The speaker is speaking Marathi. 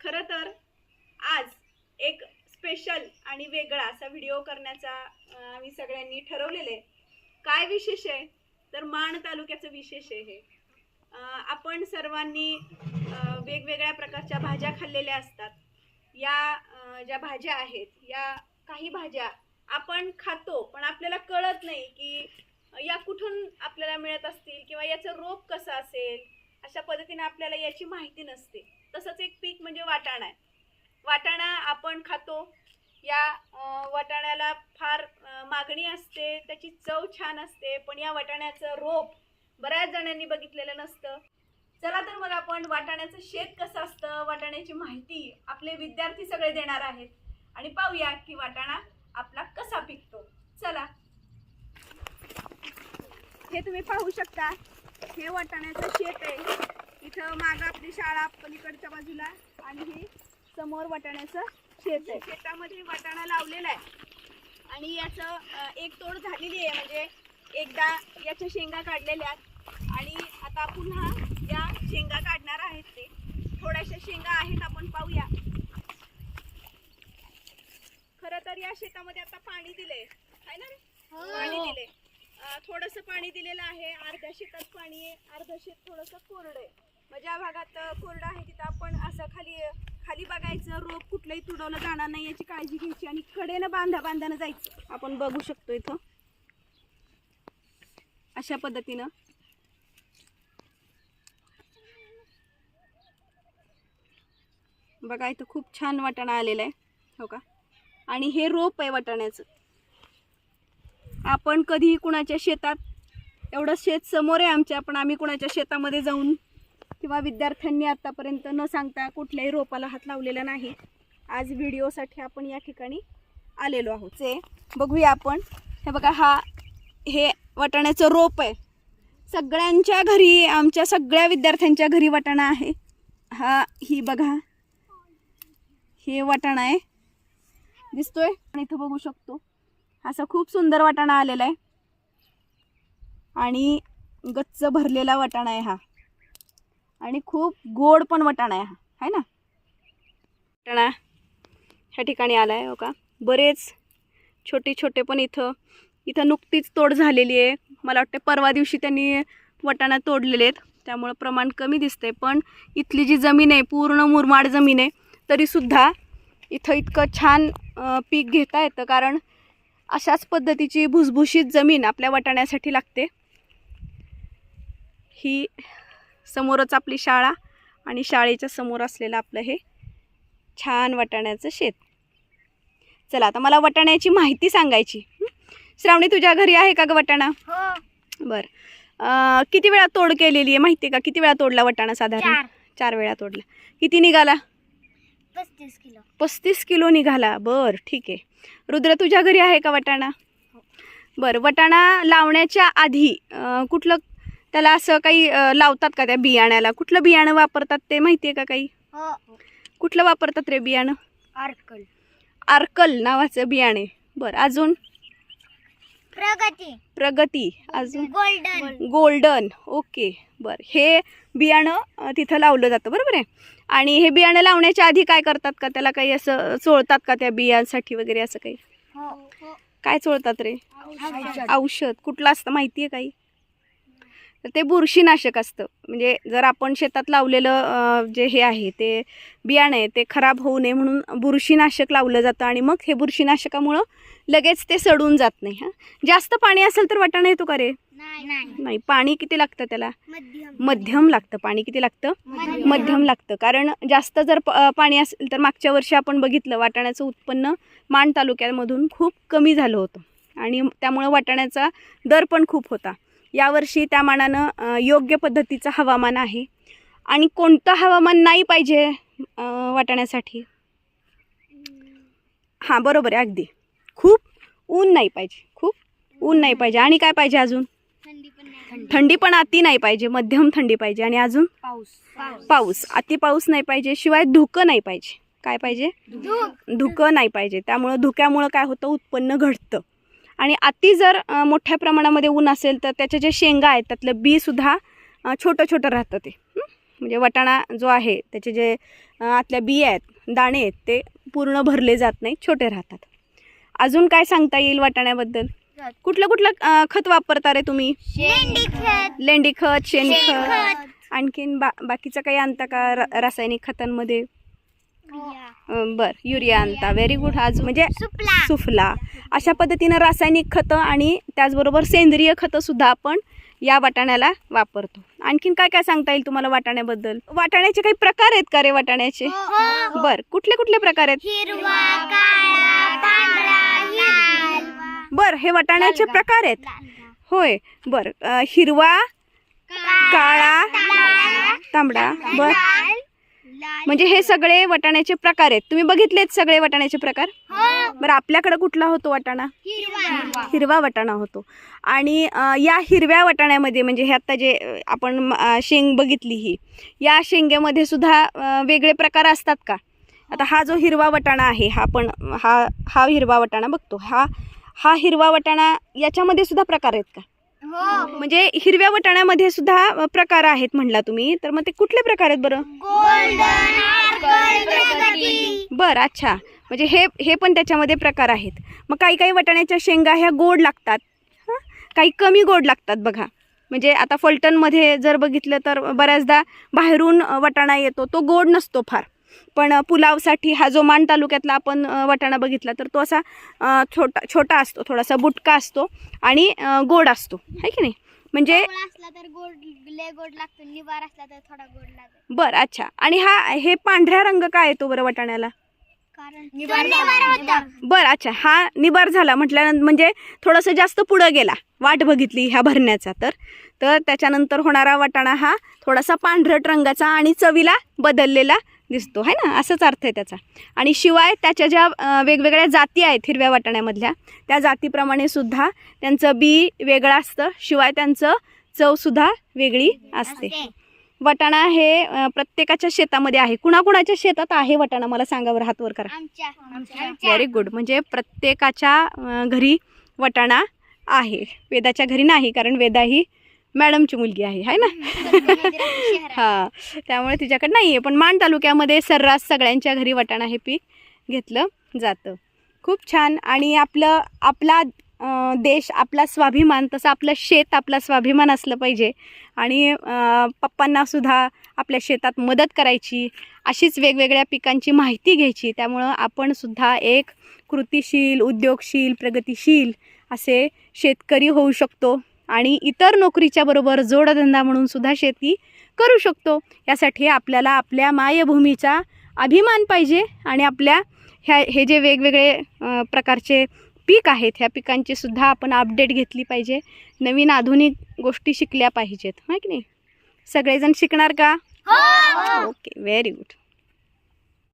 खरं तर आज एक स्पेशल आणि वेगळा असा व्हिडिओ करण्याचा आम्ही सगळ्यांनी ठरवलेलं आहे. काय विशेष आहे? तर माण तालुक्याचं विशेष आहे हे. आपण सर्वांनी वेगवेगळ्या प्रकारच्या भाज्या खाल्लेल्या असतात. या ज्या भाज्या आहेत या काही भाज्या आपण खातो पण आपल्याला कळत नाही की या कुठून आपल्याला मिळत असतील किंवा याचं रोप कसं असेल अशा पद्धतीने आपल्याला याची माहिती नसते. तसंच एक पीक म्हणजे वाटाणा आहे. वाटाणा आपण खातो. या वाटाण्याला फार मागणी असते. त्याची चव छान असते. पण या वाटाण्याचं रोप बऱ्याच जणांनी बघितलेलं नसतं. चला तर मग आपण वाटाण्याचं शेत कसं असतं वाटाण्याची माहिती आपले विद्यार्थी सगळे देणार आहेत. आणि पाहूया की वाटाणा आपला कसा पिकतो. चला. हे तुम्ही पाहू शकता. हे वाटाण्याचं शेत आहे. इथं मागं आपली शाळा पलीकडच्या बाजूला आणि हे समोर वाटाण्याचं शेत आहे. शेतामध्ये वाटाणा लावलेला आहे. आणि याचं एक तोड झालेली आहे. म्हणजे एकदा याच्या शेंगा काढलेल्या आहेत. आणि आता पुन्हा या शेंगा काढणार आहेत ते. थोड्याशा शेंगा आहेत आपण पाहूया. खरं तर या शेतामध्ये आता पाणी दिलंय. आहे ना रे? पाणी दिले थोडस पाणी दिलेलं आहे. अर्ध्या शेतात पाणी आहे. अर्ध शेत थोडस कोरड आहे. ज्या भागात कोरडं आहे तिथं आपण असं खाली खाली बघायचं रोप कुठलंही तुडवलं जाणार नाही याची काळजी घ्यायची आणि कडेनं बांधा बांधानं जायचं. आपण बघू शकतो इथं. अशा पद्धतीनं. बघा इथं खूप छान वाटाणा आलेला आहे. हो का? आणि हे रोप आहे वाटाण्याचं. आपण कधीही कुणाच्या शेतात एवढं शेत समोर आहे आमच्या पण आम्ही कुणाच्या शेतामध्ये जाऊन किंवा विद्यार्थ्यांनी आतापर्यंत न सांगता कुठल्याही रोपाला हात लावलेला नाही. आज व्हिडिओसाठी आपण या ठिकाणी आलेलो आहोत. ते बघूया आपण. हे बघा हा हे वाटाण्याचं रोप आहे. सगळ्यांच्या घरी आमच्या सगळ्या विद्यार्थ्यांच्या घरी वाटाणा आहे. हा ही बघा. हे वाटाणा आहे. दिसतोय? आणि इथं बघू शकतो. असा खूप सुंदर वाटाणा आलेला आहे. आणि गच्च भरलेला वाटाणा आहे हा. आणि खूप गोड पण वटाणा आहे हा. ना? वाटाणा ह्या ठिकाणी आला आहे हो का? बरेच छोटे छोटे पण इथं इथं नुकतीच तोड झालेली आहे. मला वाटतं परवा दिवशी त्यांनी वटाणा तोडलेले आहेत. त्यामुळं प्रमाण कमी दिसतंय. पण इथली जी जमीन आहे पूर्ण मुरमाड जमीन आहे तरीसुद्धा इथं इतकं छान पीक घेता येतं. कारण अशाच पद्धतीची भुसभुशीत जमीन आपल्या वाटाण्यासाठी लागते. ही समोरच आपली शाळा आणि शाळेच्या समोर असलेलं आपलं हे छान वाटाण्याचं शेत. चला आता मला वाटाण्याची माहिती सांगायची. हं? श्रावणी तुझ्या घरी आहे का ग वाटाणा? हो. बरं. किती वेळा तोड केलेली आहे माहिती आहे का? किती वेळा तोडला वाटाणा साधारण? चार. चार वेळा तोडला. किती निघाला? पस्तीस किलो. पस्तीस किलो निघाला. बरं ठीक आहे. रुद्र तुझ्या घरी आहे का वाटाणा? बरं वाटाणा लावण्याच्या आधी कुठलं त्याला असं काही लावतात का त्या बियाण्याला? कुठलं बियाणं वापरतात ते माहिती आहे का काही? हो कुठलं वापरतात रे बियाणं? अर्कल आर्कल नावाचं बियाणे. बरं अजून? प्रगती. प्रगती. अजून? गोल्डन. गोल्डन. ओके. बरं हे बियाणं तिथं लावलं जातं बरोबर आहे? आणि हे बियाणं लावण्याच्या आधी काय करतात का? त्याला काही असं चोळतात का त्या बियांसाठी वगैरे असं काही? हो काय चोळतात रे? औषध. औषध. कुठलं असतं माहिती आहे काही? तर ते बुरशीनाशक असतं. म्हणजे जर आपण शेतात लावलेलं जे हे आहे ते बियाणं आहे ते खराब होऊ नये म्हणून बुरशीनाशक लावलं जातं आणि मग हे बुरशीनाशकामुळं लगेच ते सडून जात नाही हां. जास्त पाणी असेल तर वाटाणा येतो का रे? नाही नाही. पाणी किती लागतं त्याला? मध्यम. मध्यम लागतं. पाणी किती लागतं? मध्यम. लागतं. कारण जास्त जर पाणी असेल तर मागच्या वर्षी आपण बघितलं वाटाण्याचं उत्पन्न मान तालुक्यामधून खूप कमी झालं होतं. आणि त्यामुळं वाटाण्याचा दर पण खूप होता. यावर्षी त्या मानानं योग्य पद्धतीचं हवामान आहे. आणि कोणतं हवामान नाही पाहिजे वाटाण्यासाठी? हां बरोबर आहे अगदी. खूप ऊन नाही पाहिजे खूप ऊन नाही पाहिजे. आणि काय पाहिजे अजून? थंडी पण नाही. थंडी. पण अति नाही पाहिजे मध्यम थंडी पाहिजे. आणि अजून? पाऊस. पाऊस. पाऊस. अति पाऊस नाही पाहिजे शिवाय धुकं नाही पाहिजे. काय पाहिजे? धुकं नाही पाहिजे. त्यामुळं धुक्यामुळं काय होतं? उत्पन्न घटतं. आणि अति जर मोठ्या प्रमाणामध्ये ऊन असेल तर त्याचे जे शेंगा आहेत त्यातलं बी सुद्धा अं, छोटं छोटं राहतं ते? म्हणजे वटाणा जो आहे त्याचे जे आतल्या बिया आहेत दाणे आहेत ते पूर्ण भरले जात नाही छोटे राहतात. अजून काय सांगता येईल वाटाण्याबद्दल? कुठलं कुठलं खत वापरता रे तुम्ही? लेंडी खत. शेणखत आणखीन बा बाकीचं काही आणता का र- रासायनिक खतांमध्ये? बर युरिया आणता. व्हेरी गुड आज म्हणजे सुफला. अशा पद्धतीनं रासायनिक खतं आणि त्याचबरोबर सेंद्रिय खतं सुद्धा आपण या वाटाण्याला वापरतो. आणखीन काय काय सांगता येईल तुम्हाला वाटाण्याबद्दल? वाटाण्याचे काही प्रकार आहेत का रे वाटाण्याचे? बर कुठले कुठले प्रकार आहेत? बर हे वाटाण्याचे प्रकार आहेत? होय. बर हिरवा काळा तांबडा. बर. म्हणजे हे सगळे वाटाण्याचे प्रकार आहेत. तुम्ही बघितलेत सगळे वाटाण्याचे प्रकार? बरं आपल्याकडे कुठला होतो वाटाणा? हिरवा. हिरवा. वाटाणा होतो. आणि या हिरव्या वाटाण्यामध्ये म्हणजे हे आता जे आपण शेंग बघितली ही या शेंग्यामध्ये सुद्धा वेगळे प्रकार असतात का? आता हा जो हिरवा वाटाणा आहे हा पण हा हा हिरवा वाटाणा बघतो. हा हा हिरवा वाटाणा याच्यामध्ये सुद्धा प्रकार आहेत का? हो म्हणजे हिरव्या वाटाण्यामध्ये सुद्धा प्रकार आहेत म्हणला तुम्ही. तर मग ते कुठले प्रकार आहेत बरं? बरं अच्छा. म्हणजे हे हे पण त्याच्यामध्ये प्रकार आहेत. मग काही काही वाटाण्याच्या शेंगा ह्या गोड लागतात. हं? काही कमी गोड लागतात बघा. म्हणजे आता फलटणमध्ये जर बघितलं तर बऱ्याचदा बाहेरून वाटाणा येतो. तो गोड नसतो फार. पण पुलावसाठी हा जो मान तालुक्यातला आपण वाटाणा बघितला तर तो असा छोटा छोटा असतो थोडासा बुटका असतो आणि गोड असतो. आहे की नाही? म्हणजे गोड असला तर गोड लय गोड लागतो. निबार असला तर थोडा गोड लागतो. बरं अच्छा. आणि हा हे पांढऱ्या रंग काय येतो बरं वाटाण्याला? कारण निबार होता. बरं अच्छा. हा निबार झाला म्हटल्यानंतर म्हणजे थोडंसं जास्त पुढं गेला. वाट बघितली ह्या भरण्याचा तर. तर त्याच्यानंतर होणारा वाटाणा हा थोडासा पांढरट रंगाचा आणि चवीला बदललेला दिसतो है ना? असंच अर्थ आहे त्याचा. आणि शिवाय त्याच्या ज्या वेगवेगळ्या जाती आहेत हिरव्या वाटाण्यामधल्या त्या जातीप्रमाणे सुद्धा त्यांचं बी वेगळं असतं. शिवाय त्यांचं चवसुद्धा वेगळी असते. वाटाणा हे प्रत्येकाच्या शेतामध्ये आहे. कुणाकुणाच्या शेतात आहे वाटाणा? मला सांगा बरं हात वर करा. व्हेरी गुड म्हणजे प्रत्येकाच्या घरी वटाणा आहे. वेदाच्या घरी नाही कारण वेदा ही मॅडमची मुलगी आहे है ना? हां त्यामुळे तिच्याकडे नाही आहे पण मान तालुक्यामध्ये सर्रास सगळ्यांच्या घरी वटाणा हे पीक घेतलं जातं. खूप छान. आणि आपलं आपला देश आपला स्वाभिमान तसं आपलं शेत आपला स्वाभिमान असलं पाहिजे. आणि अं, पप्पांना सुद्धा आपल्या शेतात मदत करायची अशीच वेगवेगळ्या पिकांची माहिती घ्यायची. त्यामुळं आपण सुद्धा एक कृतिशील उद्योगशील प्रगतिशील असे शेतकरी होऊ शकतो. आणि इतर नोकरीच्या बरोबर जोडधंदा म्हणून सुद्धा शेती करू शकतो. यासाठी आपल्याला आपल्या मायभूमीचा अभिमान पाहिजे आणि आपल्या ह्या हे जे वेगवेगळे प्रकारचे पीक आहेत ह्या पिकांची सुद्धा आपण अपडेट घेतली पाहिजे. नवीन आधुनिक गोष्टी शिकल्या पाहिजेत. हां की नाही? सगळेजण शिकणार का? Okay very good